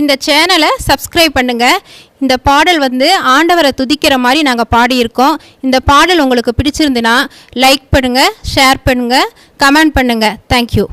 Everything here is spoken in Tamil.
இந்த சேனலை சப்ஸ்கிரைப் பண்ணுங்கள் இந்த பாடல் வந்து ஆண்டவரை துதிக்கிற மாதிரி நாங்கள் பாடியிருக்கோம். இந்த பாடல் உங்களுக்கு பிடிச்சிருந்துன்னா லைக் பண்ணுங்கள் ஷேர் பண்ணுங்கள் கமெண்ட் பண்ணுங்கள் தேங்க்யூ